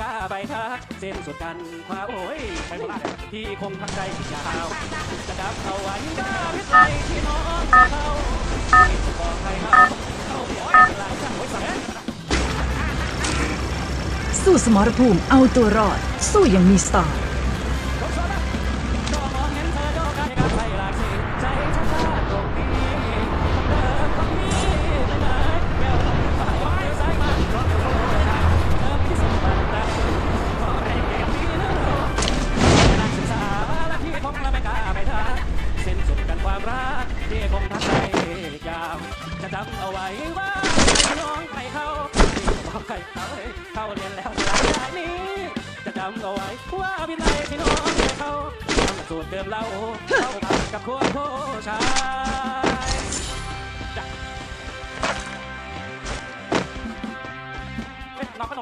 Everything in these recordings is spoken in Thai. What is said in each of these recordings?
กล้าไปทักเส้นสุดกันควาโอ้ยไปโคราชเลยพี่คงทักใจยาวจะดับเอาไว้ก็พิสัยที่น้องเขาบอกใครเขาเขาโอ้ยหลายจังโอ้ยสั่งสู้สมรภูมิเอาตัวรอด สู้อย่างมีสไตล์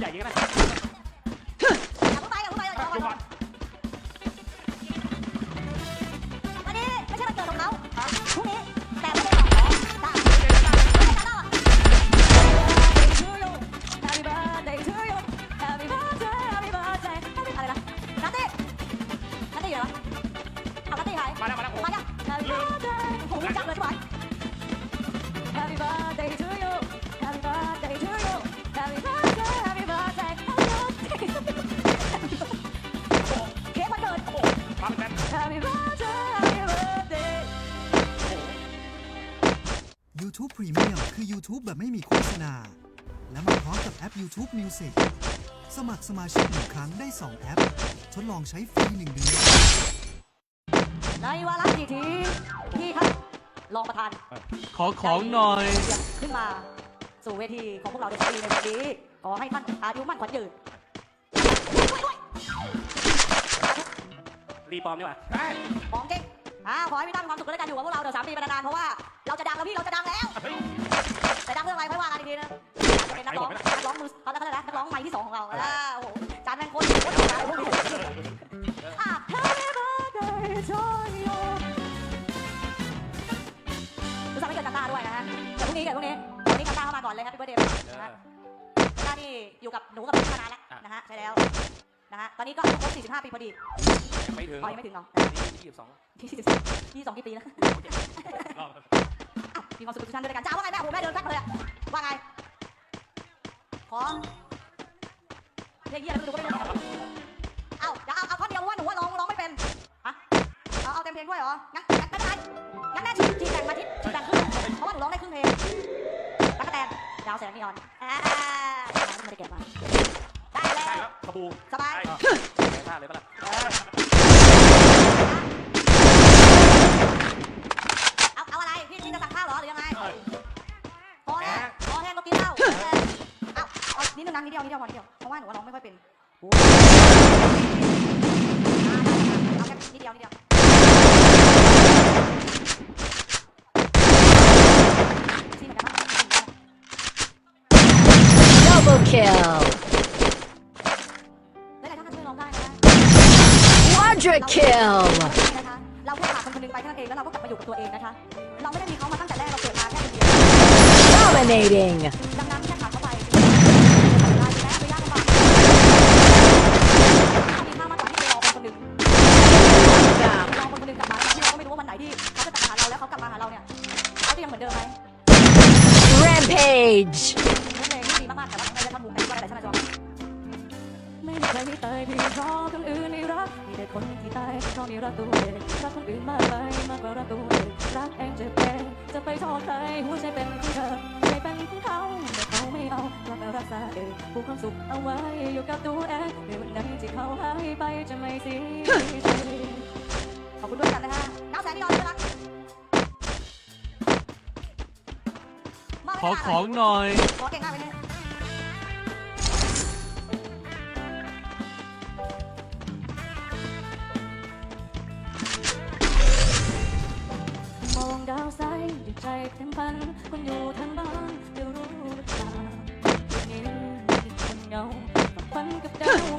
แล้วอะ Happy birthday to YouTube Premium คือ YouTube แบบไม่มีโฆษณา และมาพร้อมกับแอป YouTube Music สมัครสมาชิกหนึ่งครั้งได้ 2 แอป ทดลองใช้ฟรี1เดือนในวาระดีทีที่ท่านรองประธานขอของหน่อยได้ขึ้นมา สู่เวทีของพวกเราในปีในวันนี้ขอให้ท่านอายุมั่นขวัญยืน รีปลอมดีกว่าของเก่งอ่าขอให้พี่ตั้มมีความสุขและกันอยู่กับพวกเราเดี๋ยวสามปีไปนานๆเพราะว่าเราจะดังแล้วพี่เราจะดังแล้ว เฮ้ย แต่ดังเรื่องอะไรค่อยว่ากันอีกทีนึงอาจจะเป็นนักร้องนักร้องมือเขาเรียกอะไรนะนักร้องใหม่ที่สองของเราอ่าโอ้โหจานแมงคนโคตรจานพวกนี้อะ Happy birthday to you รู้สึกไม่เกินกันตาด้วยนะฮะเดี๋ยวพรุ่งนี้เดี๋ยวพรุ่งนี้วันนี้กันตาเข้ามาก่อนเลย Happy birthday นะฮะกันตานี่อยู่กับหนูกับพี่มานานแล้วนะฮะใช่แล้วนะฮะตอนนี้ก็อายุครบ45 ปีพอดี ยังไม่ถึงอ๋อยังไม่ถึงเหรอนี่ยี่สิบสองที่ที่สองกี่ปีนะรอบอะมีความสุขทุกท่านด้วยกันจ้าว่าไงแม่โอ้โหแม่เดินแป๊บเลยอะว่าไงขอเพลงเยี่ยอะไรไม่รู้ก็ไม่รู้เอาเดี๋ยวเอาเอาข้อเดียวเพราะว่าหนูว่าร้องร้องไม่เป็นฮะเอาเอาเต็มเพลงด้วยเหรองั้นงั้นไม่เป็นไรงั้นแม่ทีทีแต่งมาทิทีแต่งครึ่งเพราะว่าหนูร้องได้ครึ่งเพลงตั๊กแตนดาวแสงนีออนอ่าไม่ได้เก็บมาได้แล้ใช่วแล้วขบูสบายใช่ใส่ท่าเลยปะล่ะ ดนึงนะนิดเดียวนิดเดียวพอนิดเดียวเพราะว่าหนูว่าร้องไม่ค่อยเป็นเอาแค่นิดเดียวนิดเดียวชิมกันนะ double kill แล้วแต่ท่านช่วยร้องได้นะ quadra kill นะคะเราแค่ขาดคนคนหนึงไปแค่นั้นเองแล้วเราก็กลับมาอยู่กับตัวเองนะคะ เราไม่ได้มีเขามาตั้งแต่แรกเราเกิดมาแค่คนเดียว dominating page ไม่ได้ท่อนฮุกแต่ว่าอะไรมีใครที่ตายเพียงเพราะคนอื่นไม่รัก มีแต่คนที่ตายเพราะม่รักตัวเองรักคนอื่นมากไปมากกว่ารักตัวเองรักเองเจ็บเองจะไปโทษใครหัวใจเป็นของเธอใจเป็นของเขาแต่เขาไม่เอารักและรักษาเองผูกความสุขเอาไว้อยู่กับตัวเองในวันนั้นที่เขาหายไปจะไม่เสียใจขอบคุณด้วยกันนะฮะก้าวแสนพี่ยอดด้ว อของหน่อย ขอเก่งมากเลยเลยมองดาวใสด้วยใจเต็มพันคนอยู่ทางบ้านจะรู้หรือเปล่าวันนี้เป็นเงาฝันกับดาว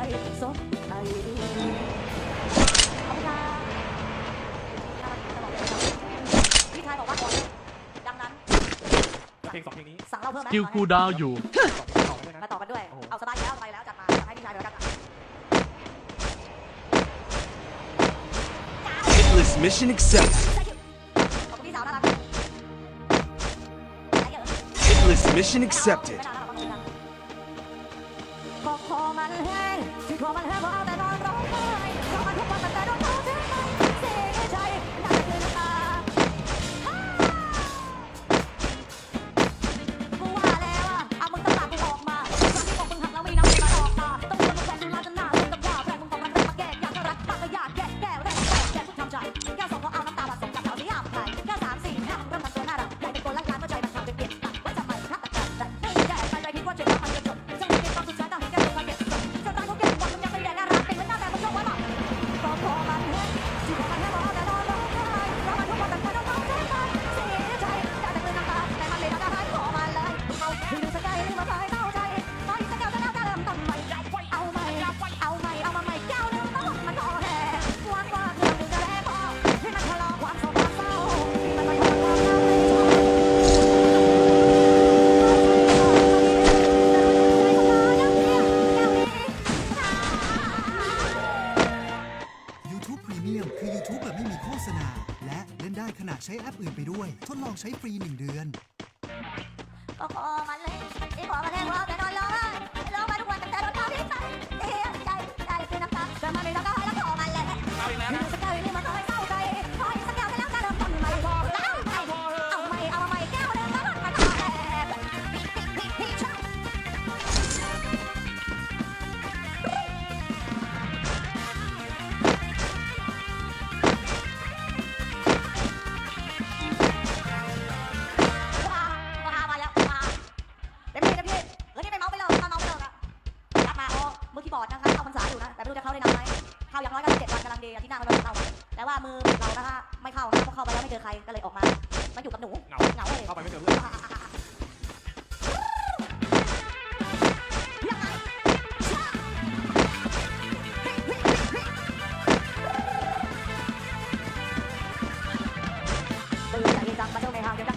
สดใบคุพี่ชายบอกว่าดังนั้นเพลงสองเพลงนี้สั่งเล่าเพิ่มไหมกิวคูดาวอยู่มาต่อกันด้วย เอาสบายแล้วสบายแล้วจัดมาให้พี่ชายเดี๋ยกัน Hitless mission accepted. ขอบคุณพี่สาวน่ารัก Hitless mission accepted. แห้งวอมันแห้งพราะเอา นะ แต่ไม่รู้จะเข้าได้นานไหมเข้าอย่างน้อยก็เจ็ดวันกำลังดีอาทิตย์หน้าเราจะเข้าแต่ว่ามือเรานะฮะไม่เข้าเพราะเข้าไปแล้วไม่เจอใครก็เลยออกมามาอยู่กับหนูเหงาเงเลยเข้าไปไม่เจอเพื่อนตื่นจากเย็นจังมาเที่ในทางเดียว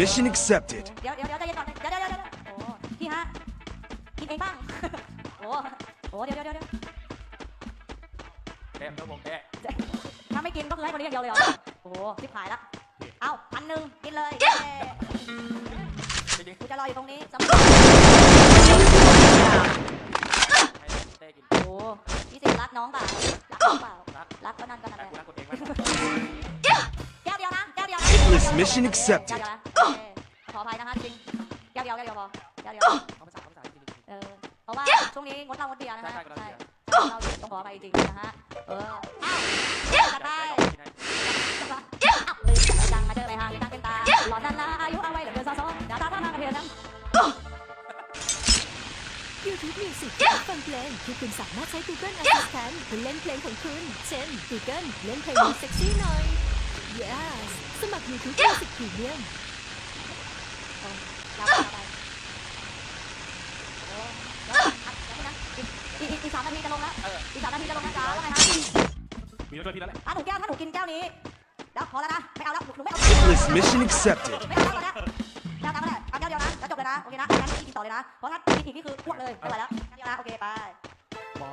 Mission accepted ถ้าไม่กินก็คือให้คนนี้อย่างเดียวเลยเหรอ โอ้โหทิพหายละ เอาพันหนึ่งกินเลยเกูจะรออยู่ตรงนี้สำหรับโอ้พี่สิรักน้องเปล่ารักน้องเปล่ารักก็นั่นก็นั่นแหละแก้วเดียวนะแก้วเดียว Mission accepted งนี้งดเรางดเดียวนะฮะใช่เราต้องขอไปจริงนะฮะ เอออ้จัดจัไปจังมาเจอางกันตาหอนนั่นลอายุเอาไว้เหลือเกินซาซ้อนอย่าตาท่มาเทียนน้ำยูทูบมิวสิกฟังเพลงที่คุณสามารถใช้ Google Assistant เพื่อเล่นเพลงของคุณ เช่น Google เล่นเพลงเซ็กซี่หน่อย yes สมัคร YouTube Music Premium รับ สามนาทีจะลงนะจ๊ะว่าไงฮะมีตัวพี่แล้วแหละถ้าหนูแก้วถ้าหนูกินแก้วนี้เดี๋ยวพอแล้วนะไม่เอาแล้วหนูหนูไม่เอา Hitless mission accepted. ไม่เอาแล้วตอนเนี้ยแก้วน้ำก็ได้เอาแก้วเดียวนะแล้วจบเลยนะโอเคนะงั้นกินต่อเลยนะเพราะถ้ากินอีกนี่คืออ้วกเลยไม่ไหวแล้วแก้วเดียวนะโอเคไปบอ